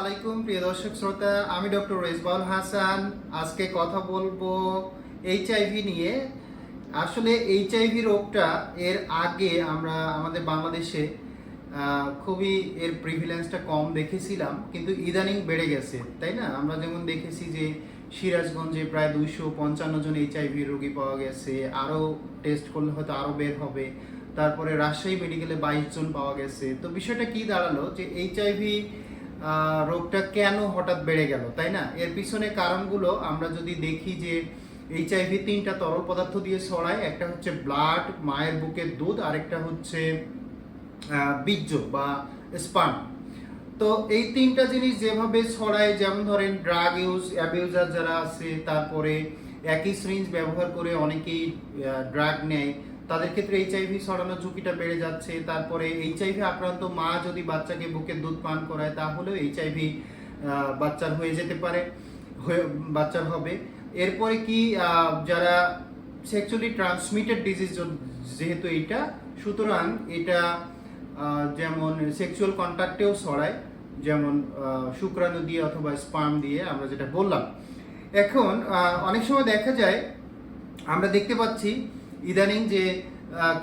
আলাইকুম, প্রিয় দর্শক শ্রোতা। আমি ডক্টর রেজবাউল হাসান। আজকে কথা বলব এইচআইভি নিয়ে। আসলে এইচআইভি রোগটা এর আগে আমরা আমাদের বাংলাদেশে খুবই এর প্রিভিলেন্সটা কম দেখেছিলাম, কিন্তু ইদানিং বেড়ে গেছে, তাই না? আমরা যেমন দেখেছি যে সিরাজগঞ্জে প্রায় দুইশো পঞ্চান্ন জন এইচআইভি রোগী পাওয়া গেছে। আরও টেস্ট করলে হয়তো আরও বের হবে। তারপরে রাজশাহী মেডিকেলে বাইশ জন পাওয়া গেছে। তো বিষয়টা কি দাঁড়াল? যে এইচআইভি রোগটা কেন হঠাৎ বেড়ে গেল, তাই না? এর পিছনে কারণগুলো আমরা যদি দেখি যে এইচআইভি তিনটা তরল পদার্থ দিয়ে ছড়ায়, একটা হচ্ছে ব্লাড মায়ের বুকের দুধ, আরেকটা হচ্ছে বীর্য বা স্পার্ম তো এই তিনটা জিনিস যেভাবে ছড়ায়, যেমন ধরেন ড্রাগ ইউজ অ্যাবিউজার যারা আছে, তারপরে একই সিরিঞ্জ ব্যবহার করে অনেকেই ড্রাগ নেয় তাদের ক্ষেত্রে এইচআইভি ছড়ানোর ঝুঁকিটা বেড়ে যাচ্ছে। তারপরে এইচআইভি আক্রান্ত মা যদি বাচ্চাকে বুকের দুধ পান করায়, তাহলেও এইচআইভি বাচ্চার হয়ে যেতে পারে বাচ্চার হবে। এরপরে কি যারা সেক্সুয়ালি ট্রান্সমিটেড ডিজিজ যেহেতু এটা, সুতরাং এটা যেমন সেক্সুয়াল কন্ট্যাক্টেও ছড়ায়, যেমন শুক্রাণু দিয়ে অথবা স্পাম দিয়ে আমরা যেটা বললাম। এখন অনেক সময় দেখা যায়, আমরা দেখতে পাচ্ছি ইদানিং যে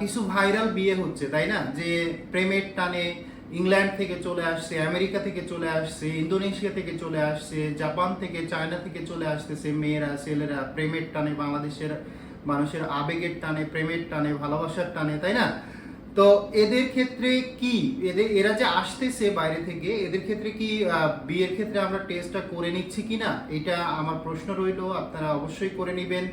কিছু ভাইরাল বিয়ে হচ্ছে, তাই না? যে প্রেমের টানে ইংল্যান্ড থেকে চলে আসছে, আমেরিকা থেকে চলে আসছে, ইন্দোনেশিয়া থেকে চলে আসছে, জাপান থেকে, চায়না থেকে চলে আসতেছে মেয়েরা, ছেলেরা, প্রেমের টানে, বাংলাদেশের মানুষের আবেগের টানে, প্রেমের টানে, ভালোবাসার টানে, তাই না? তো এদের ক্ষেত্রে কি, এদের, এরা যে আসতেছে বাইরে থেকে, এদের ক্ষেত্রে কি বিয়ের ক্ষেত্রে আমরা টেস্টটা করে নিচ্ছি কিনা? এটা আমার প্রশ্ন রইল, আপনারা অবশ্যই করে নেবেন।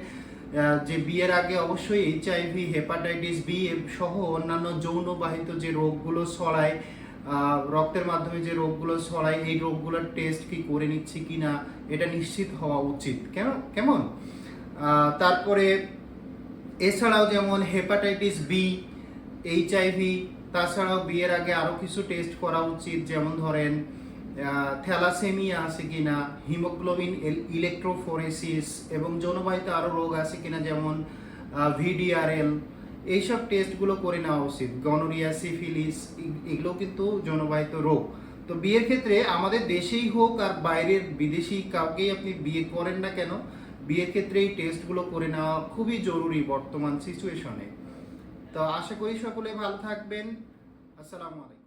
যে বিয়ের আগে অবশ্যই এইচআইভি হেপাটাইটিস বি সহ অন্যান্য যৌনবাহিত যে রোগগুলো ছড়ায় রক্তের মাধ্যমে যে রোগগুলো ছড়ায়, এই রোগগুলোর টেস্ট কি করে নিচ্ছি কিনা, এটা নিশ্চিত হওয়া উচিত। কেন কেমন? তারপরে এছাড়াও যেমন হেপাটাইটিস বি এইচআইভি তাছাড়াও বিয়ের আগে আরও কিছু টেস্ট করা উচিত, যেমন ধরেন থ্যালাসেমিয়া আছে কিনা, হিমোগ্লোবিন ইলেকট্রোফোরেসিস এবং যৌনবাহিত আরও রোগ আছে কিনা, যেমন ভিডিআরএল, এইসব টেস্টগুলো করে নেওয়া উচিত। গনোরিয়া সিফিলিস এগুলো কিন্তু যৌনবাহিত রোগ। তো বিয়ের ক্ষেত্রে আমাদের দেশেই হোক আর বাইরের বিদেশি কাউকেই আপনি বিয়ে করেন না কেন, বিয়ের ক্ষেত্রে এই টেস্টগুলো করে নেওয়া খুবই জরুরি বর্তমান সিচুয়েশনে তো আশা করি সকলে ভালো থাকবেন। আসসালামু আলাইকুম।